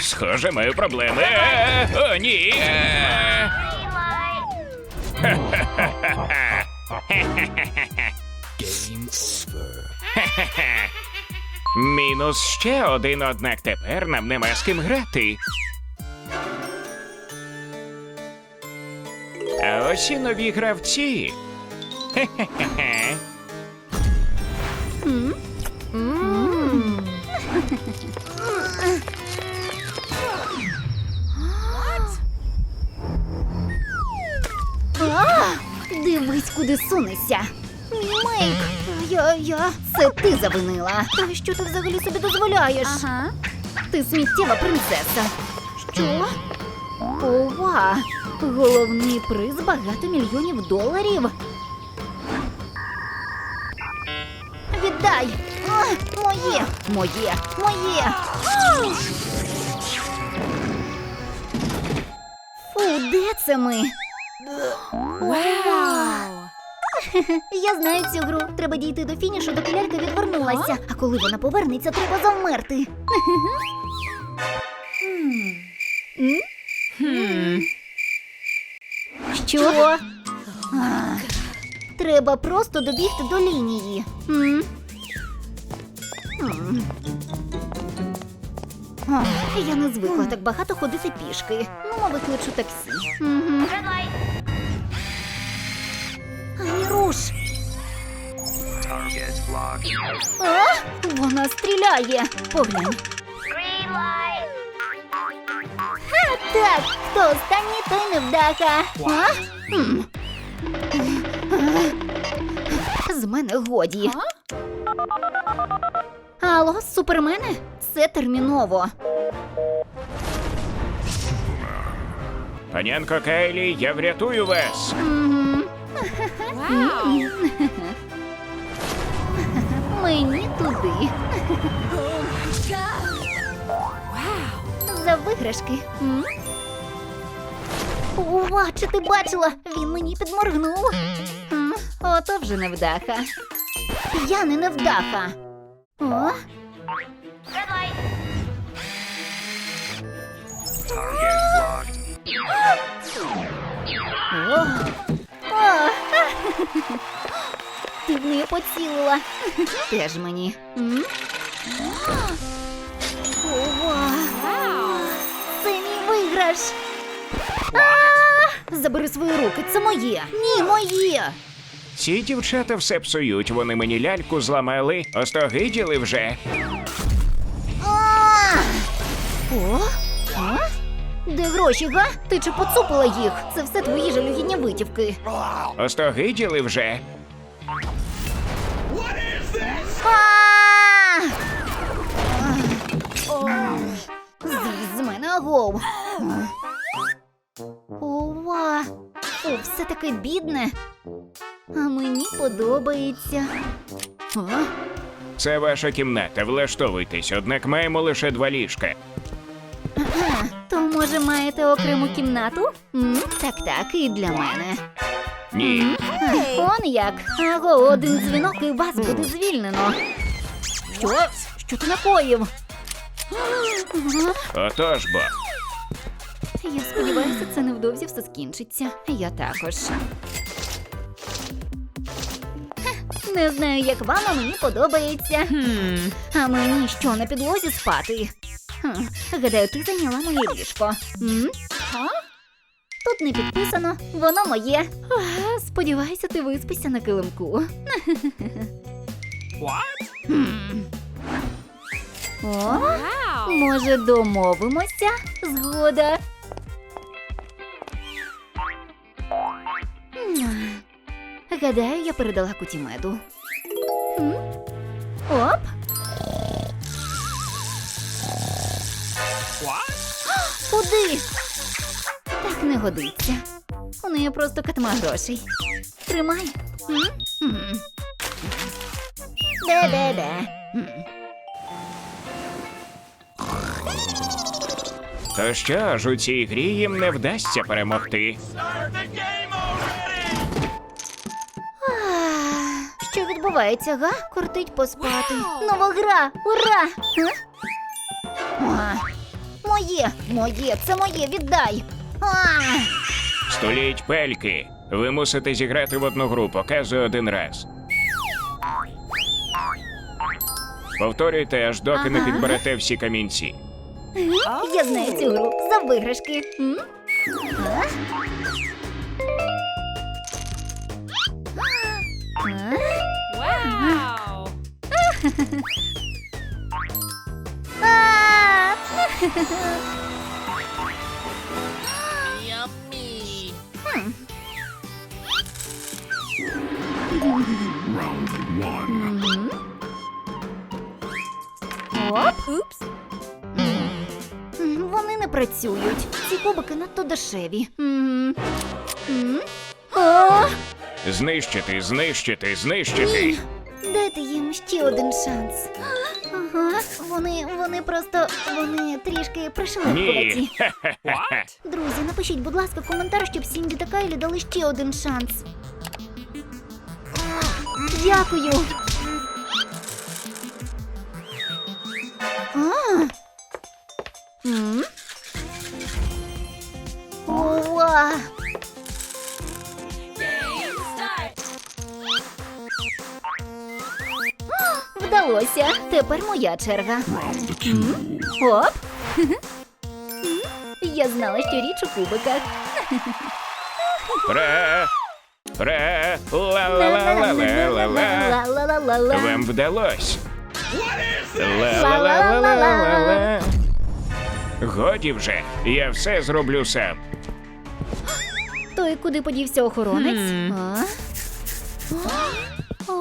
Схоже, маю проблеми. О, ні. Мінус ще один, однак тепер нам нема з ким грати. А ось і нові гравці. Хе-хе-хе. А, дивись, куди сунешся. Мейк, я, я, це ти завинила. Та що ти взагалі собі дозволяєш? Ага. Ти сміттєва принцеса. Що? Ова! Головний приз багато мільйонів доларів. Віддай! Моє! Моє! Моє! Фу, де це ми? Вау! Я знаю цю гру. Треба дійти до фінішу, доки лялька відвернулася. А коли вона повернеться, треба завмерти. Хм. Що? А, Треба просто добігти до лінії. М? М. А, Я не звикла так багато ходити пішки. Ну, викличу таксі. Мгм. Ані руш. А? Вона стріляє. Поглянь. Ха, так, хто останній, той невдаха. А? З мене годі. Алло, супермени? Це терміново. Панянко Кайлі, я врятую вас. Мені туди. За виграшки. М? Ова, чи ти бачила? Він мені підморгнув. М, Ото вже невдаха. Я не невдаха. О? О. О. Ти в неї поцілила. Теж мені. М? Ова. Це мій виграш. Забери свої руки, це моє. Ні, моє. Ці дівчата все псують, вони мені ляльку зламали, остогиділи вже. О? А? Де гроші, га? Ти чи поцупила їх? Це все твої жалюгідні витівки. Остогиділи вже. А! О! Злізь з мене агов. Ова! О, все таке бідне. А мені подобається. А? Це ваша кімната, влаштовуйтесь, однак маємо лише два ліжка. То може маєте окрему кімнату? М, так, так, і для мене. Ні. А, Он як. Аго, один дзвінок і вас буде звільнено. Що? Що ти накоїв? Отож бо. Я сподіваюся, це невдовзі все скінчиться. Я також. Не знаю, як вам, а мені подобається. Хм. А мені що на підлозі спати? Хм, гадаю, ти зайняла моє ліжко. М? Тут не підписано, воно моє. Сподіваюся, ти виспишся на килимку. Хм. О, може, домовимося? Згода. Гадаю, я передала кутімеду. М? Оп. Куди? Так не годиться. У неї просто катма грошей. Тримай. Де-де-де. М. То що ж у цій грі їм не вдасться перемогти? Відбувається, га? Кортить поспати. Вау! Нова гра! Ура! А? А, Моє, моє, це моє, віддай! А! Століть пельки. Ви мусите зіграти в одну гру, показую один раз. Повторюйте, аж доки не Ага. підберете всі камінці. Я знаю цю гру за виграшки. М? Мгм. Оп. Oops. Вони не працюють. Ці кубики надто дешеві. Знищити, знищити, знищити. ні. Ще один шанс. Ага, вони, вони просто вони трішки Ні. Друзі, напишіть, будь ласка, коментар, щоб Сінді та Кайлі дали ще один шанс. Дякую. А. М? Ова. Вдалося. Тепер моя черга. М? Оп. М? Я знала, що річ у кубиках. Ре, ре. Ла-ла-ла-ла-ла. Вам вдалось. Ла-ла-ла-ла-ла-ла. Годі вже, я все зроблю сам. Той, куди подівся охоронець? А? О,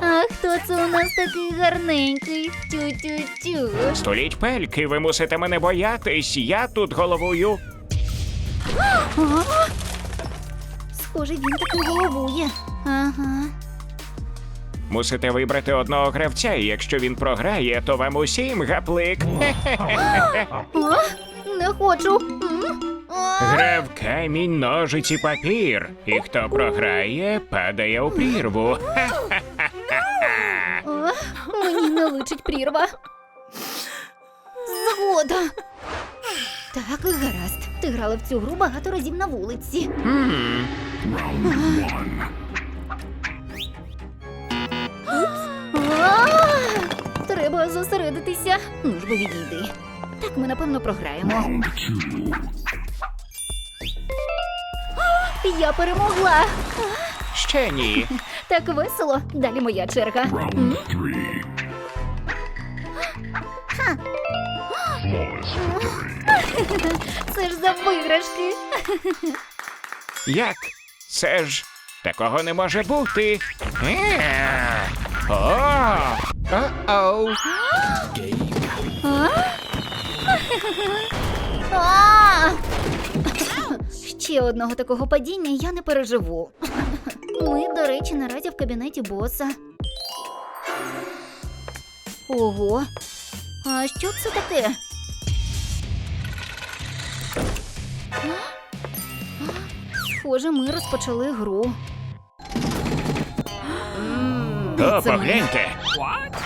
а хто це у нас такий гарненький? Тю-тю-тю. Століть пельки, ви мусите мене боятись, я тут головую. А? Схоже, він таки головує. Ага. Мусите вибрати одного гравця, і якщо він програє, то вам усім гаплик. А? Не хочу. М? Гра в камінь, ножиці, папір. І хто програє, падає у прірву. Мені не личить прірва. Згода. Так, гаразд. Ти грала в цю гру багато разів на вулиці. А, Треба зосередитися. Ну ж бо відійди. Так ми напевно програємо. Я перемогла. Ще ні. Так весело. Далі моя черга. М? Ха. Це ж за виграшки. Як? Це ж такого не може бути. Е. О! О-оу. А? Ще одного такого падіння я не переживу. Ми, до речі, наразі в кабінеті боса. Ого. А що це таке? Схоже, ми розпочали гру. О, Це погляньте. What?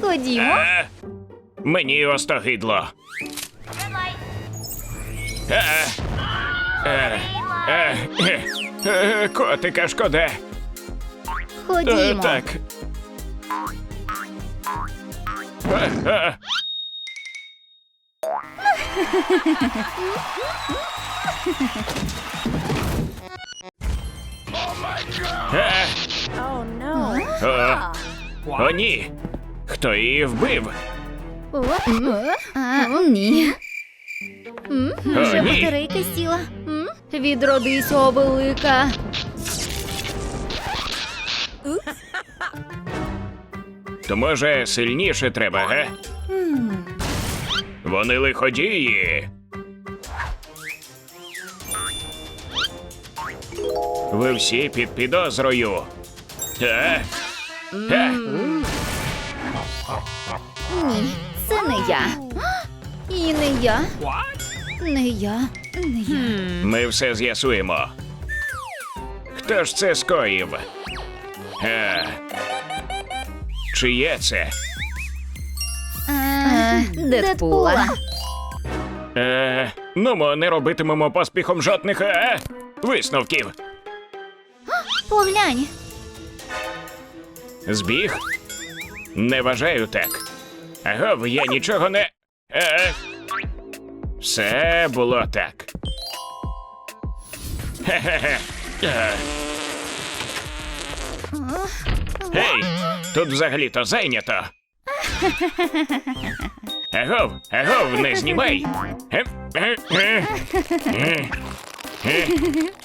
Ходімо. Е, Мені остогидло. Е, е, е, е, е, Котика шкода. Е, Ходімо. Так. Е, е. Е, Oh no. О, о, ні. Хто її вбив? О, а, ні. О, Вже ні. батарейка сіла. М, Відродись, о велика. То може сильніше треба, га? Вони лиходії. Ви всі під підозрою. Е? Е? Ні, це не я. І не я. Не я. Не я. Ми все з'ясуємо. Хто ж це скоїв? Е? Чиє це? Е, Дедпула. Е, ну, ми не робитимемо поспіхом жодних е, висновків. Поглянь. Збіг? Не вважаю так. Агов, я нічого не. Е, все було так. Хе-хе-хе. Е. Гей, тут взагалі-то зайнято. Агов, агов, не знімай. Е, е, е. Е, е,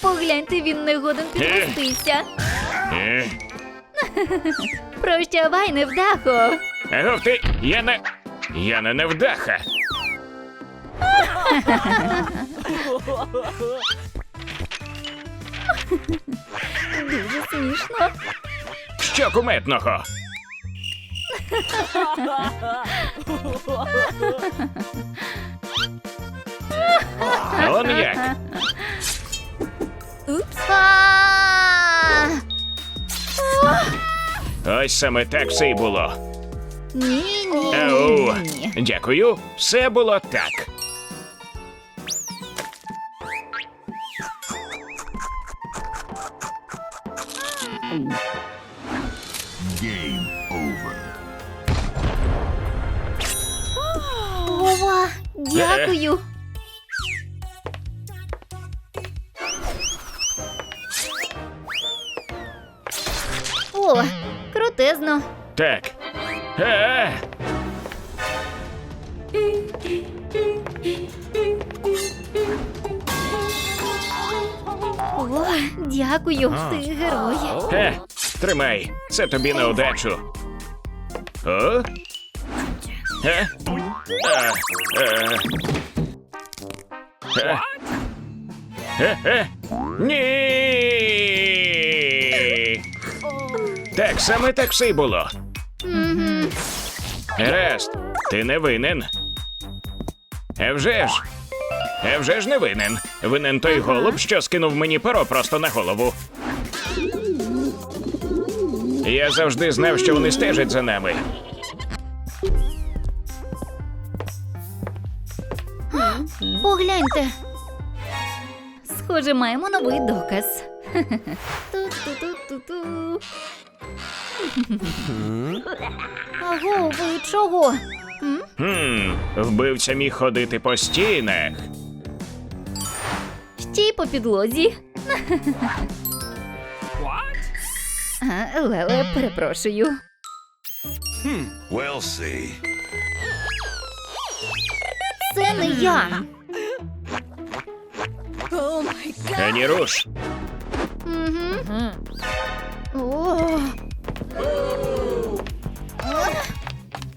Погляньте, він не годен підпуститися. е. Прощавай, невдахо. Агов, ти, я не. Я не невдаха. Дуже смішно. Що куметного? Он як? Упс. Ось саме так все й було. Ні, Ау. ні, ні. Дякую, все було так. Вова, дякую. Так. Е, О, дякую, ти герой. е, тримай, це тобі на удачу. О? Е? А, е. Е. Е, е. Ні. Так, саме так все й було. Гаразд, ти не винен. Евже ж. Евже ж не винен. Винен той голуб, що скинув мені перо просто на голову. Я завжди знав, що вони стежать за нами. Погляньте. Схоже, маємо новий доказ. Ту-ту-ту-ту-ту. Аго, ви чого? Хм, вбивця міг ходити по стінах. Ще й по підлозі. А, Леле, перепрошую. We'll see. Це не я. Oh. Ані руш. Угу. О,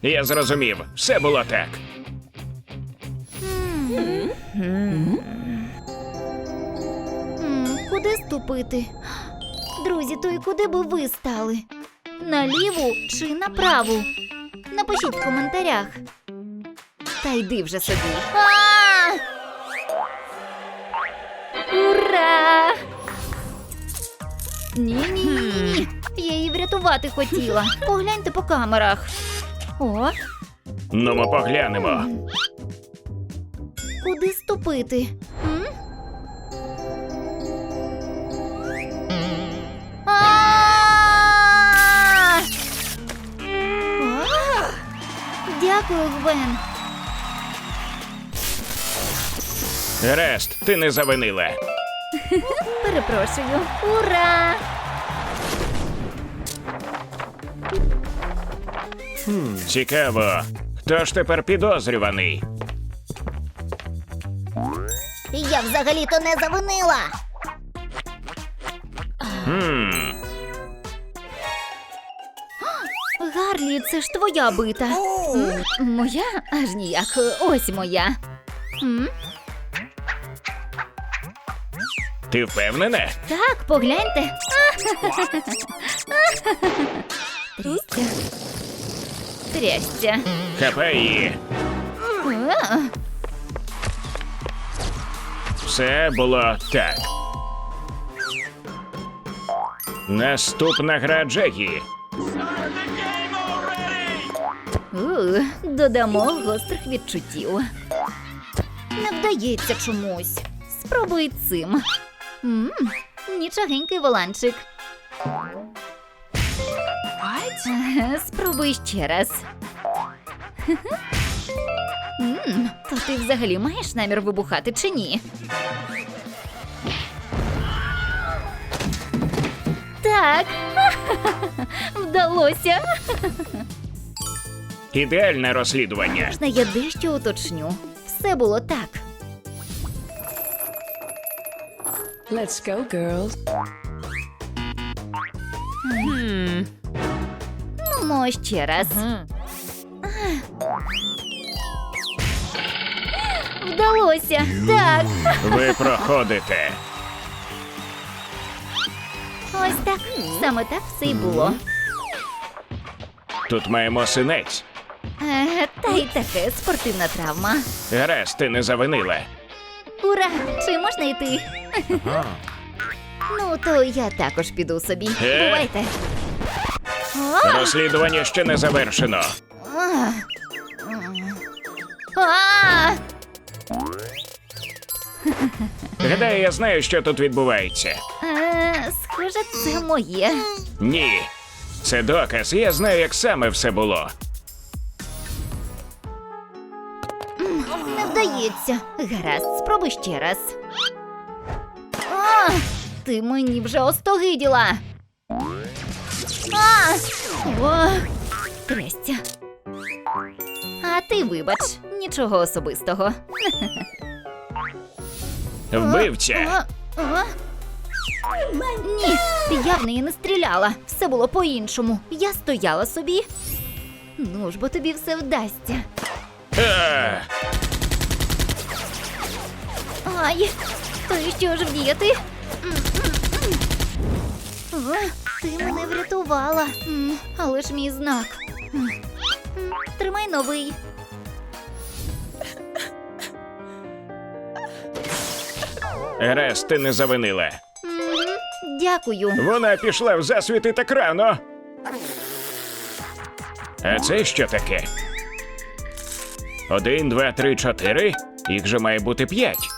Я зрозумів, все було так. куди ступити? Друзі, то й куди би ви стали? Наліву чи направу? Напишіть в коментарях. Та йди вже собі. А! Ура! Ні, ні, ні, ні, ні. Я її врятувати хотіла. Погляньте по камерах. О, Ну, ми поглянемо. куди ступити? М? А! А! Дякую, Гвен. Гаразд, ти не завинила. Перепрошую. Ура! Цікаво, хто ж тепер підозрюваний? Я взагалі-то не завинила. Хм, Гарлі, це ж твоя бита. М? Моя? Аж ніяк. Ось моя. М? Ти впевнена? Так, погляньте. Трястя. Хапай її. А, Все було так. Наступна гра Джегі. у, Додамо гострих відчуттів. Не вдається чомусь. Спробуй цим. М, Нічогенький воланчик. Е, Спробуй ще раз. М, То ти взагалі маєш намір вибухати чи ні? Так. Вдалося. Ідеальне розслідування. Можна я дещо уточню. Все було так. Let's go, girls. Hmm. Ще раз. Вдалося. Так. Ви проходите. Ось так. Саме так все й було. Тут маємо синець. Е, Та й таке спортивна травма. Гаразд, ти не завинила. Ура! Чи можна йти? Ну, то я також піду собі. Е? Бувайте. Розслідування ще не завершено. А! Гадаю, я знаю, що тут відбувається. Е, Схоже, це моє. Ні. Це доказ, я знаю, як саме все було. Не вдається. Гаразд, спробуй ще раз. А, ти мені вже остогиділа. А, о, трястя. А ти вибач, нічого особистого. А. Ні, я в неї не стріляла. Все було по-іншому. Я стояла собі. Ну ж, бо тобі все вдасться. А, Ай, то що ж вдіяти? М, м, м. О, Ти мене врятувала. М, Але ж мій знак. М, м, Тримай новий. Гаразд, ти не завинила. Дякую. Вона пішла в засвіти так рано. А це що таке? Один, два, три, чотири. Їх же має бути п'ять.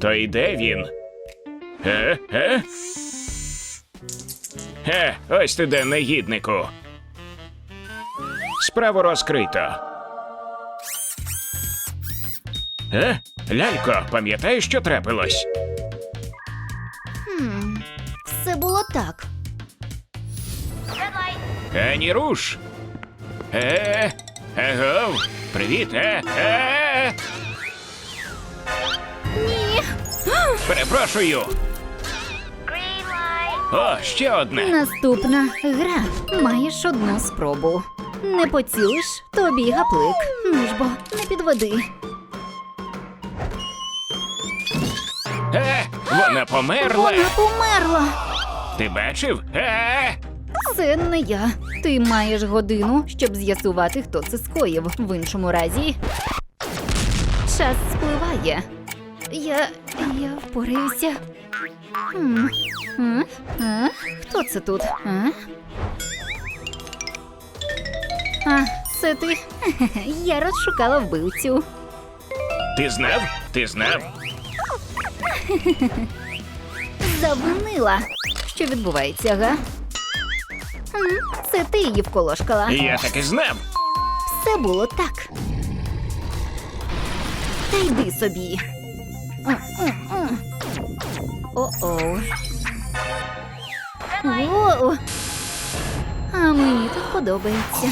То і де він? Е? Е? Е, ось ти де, негіднику. Справу розкрито. Е? Лялько, пам'ятаєш, що трапилось? Хм, Все було так. Ані руш. Е, агов, привіт, е, е. Перепрошую. О, ще одне. Наступна гра. Маєш одну спробу. Не поцілиш, тобі гаплик. Ну ж бо, не підводи. Е, вона померла. Вона померла. Ти бачив? Е, Це не я. Ти маєш годину, щоб з'ясувати, хто це скоїв. В іншому разі. Час спливає. Я. я впораюся. Хто це тут? А? А, це ти? Я розшукала вбивцю. ти знав? Ти знав? Завинила. Що відбувається, га? Це ти її вколошкала. Я так і знав. Все було так. Та йди собі. О-оу. Воу. А мені тут подобається.